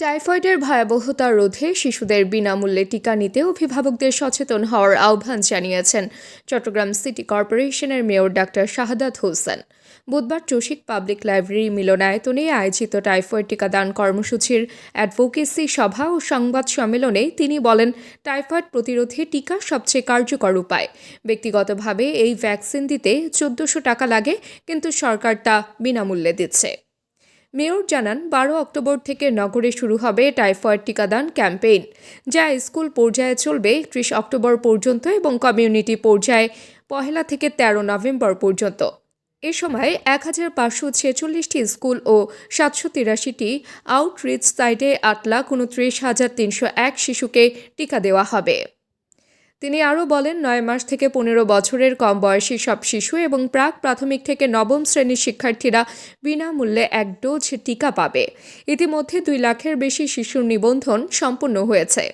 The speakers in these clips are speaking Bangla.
টাইফয়েডের ভয়াবহতা রোধে শিশুদের বিনামূল্যে টিকা নিতে অভিভাবকদের সচেতন হওয়ার আহ্বান জানিয়েছেন চট্টগ্রাম সিটি কর্পোরেশনের মেয়র ডাক্তার শাহাদাত হোসেন। বুধবার চসিক পাবলিক লাইব্রেরি মিলনায়তনে আয়োজিত টাইফয়েড টিকাদান কর্মসূচির অ্যাডভোকেসি সভা ও সংবাদ সম্মেলনে তিনি বলেন, টাইফয়েড প্রতিরোধে টিকা সবচেয়ে কার্যকর উপায়। ব্যক্তিগতভাবে এই ভ্যাকসিন দিতে চোদ্দশো টাকা লাগে, কিন্তু সরকার তা বিনামূল্যে দিচ্ছে। মেয়র জানান, বারো অক্টোবর থেকে নগরে শুরু হবে টাইফয়েড টিকাদান ক্যাম্পেইন, যা স্কুল পর্যায়ে চলবে একত্রিশ অক্টোবর পর্যন্ত এবং কমিউনিটি পর্যায়ে পহেলা থেকে তেরো নভেম্বর পর্যন্ত। এ সময় এক হাজার পাঁচশো ছেচল্লিশটি স্কুল ও সাতশো তিরাশিটি আউটরিচ সাইটে আট লাখ উনত্রিশ হাজার তিনশো এক শিশুকে টিকা দেওয়া হবে। তিনি আরও বলেন, নয় মাস থেকে পনেরো বছরের কম বয়সী সব শিশু এবং প্রাক প্রাথমিক থেকে নবম শ্রেণির শিক্ষার্থীরা বিনামূল্যে এক ডোজ টিকা পাবে। ইতিমধ্যে দুই লাখের বেশি শিশুর নিবন্ধন সম্পন্ন হয়েছে।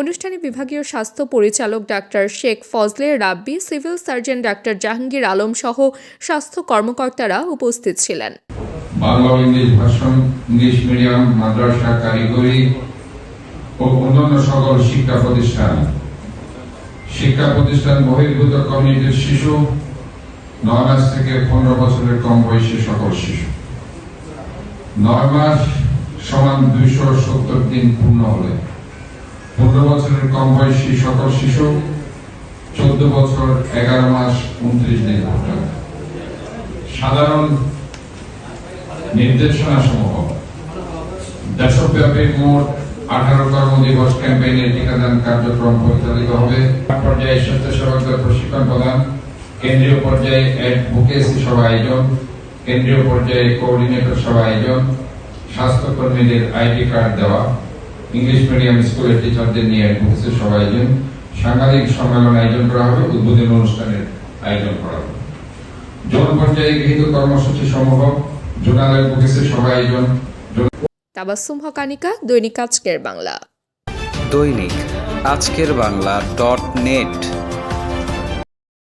অনুষ্ঠানে বিভাগীয় স্বাস্থ্য পরিচালক doctor Sheikh Fazle Rabbi, civil surgeon doctor Jahangir Alam সহ স্বাস্থ্য কর্মকর্তারা উপস্থিত ছিলেন। বাংলা ইংলিশ ভাষণ, ইংলিশ মিডিয়াম, মাদ্রাসা, কারিগরি ও অন্যান্য সকল শিক্ষা প্রতিষ্ঠান। শিক্ষা প্রতিষ্ঠান বহির্ভূত কমিউনিটির শিশু, নয় মাস থেকে পনেরো বছরের কম বয়সী সকল শিশু। নয় মাস সমান দুইশো সত্তর দিন পূর্ণ হলে, পনেরো বছরের কম বয়সী সকল শিশু, চোদ্দ বছর এগারো মাস উনত্রিশ দিন পর্যন্ত সাধারণ নির্দেশনা সমূহ দেশব্যাপী মোট আঠারো কর্মদিবস ক্যাম্পেইনের টিকাদান কার্যক্রম পরিচালিত হবে। পর্যায়ে স্বেচ্ছাসেবকদের প্রশিক্ষণ প্রদান। কেন্দ্রীয় পর্যায়ে অ্যাডভোকেসি সভা আয়োজন। কেন্দ্রীয় পর্যায়ে কোঅর্ডিনেটর সভা আয়োজন। স্বাস্থ্যকর্মীদের আইডি কার্ড দেওয়া। ইংলিশ মিডিয়াম স্কুলের টিচারদের নিয়ে অ্যাডভোকেসি সভা আয়োজন। সাংবাদিক সম্মেলন আয়োজন করা হবে। উদ্বোধন অনুষ্ঠানের আয়োজন করা হবে। জোন পর্যায়ে গৃহীত কর্মসূচি সমূহ জোনাল অ্যাডভোকেসি সভা আয়োজন। তাবাসুম হক আনিকা দৈনিক আজকের বাংলা। দৈনিক আজকের বাংলা ডট নেট।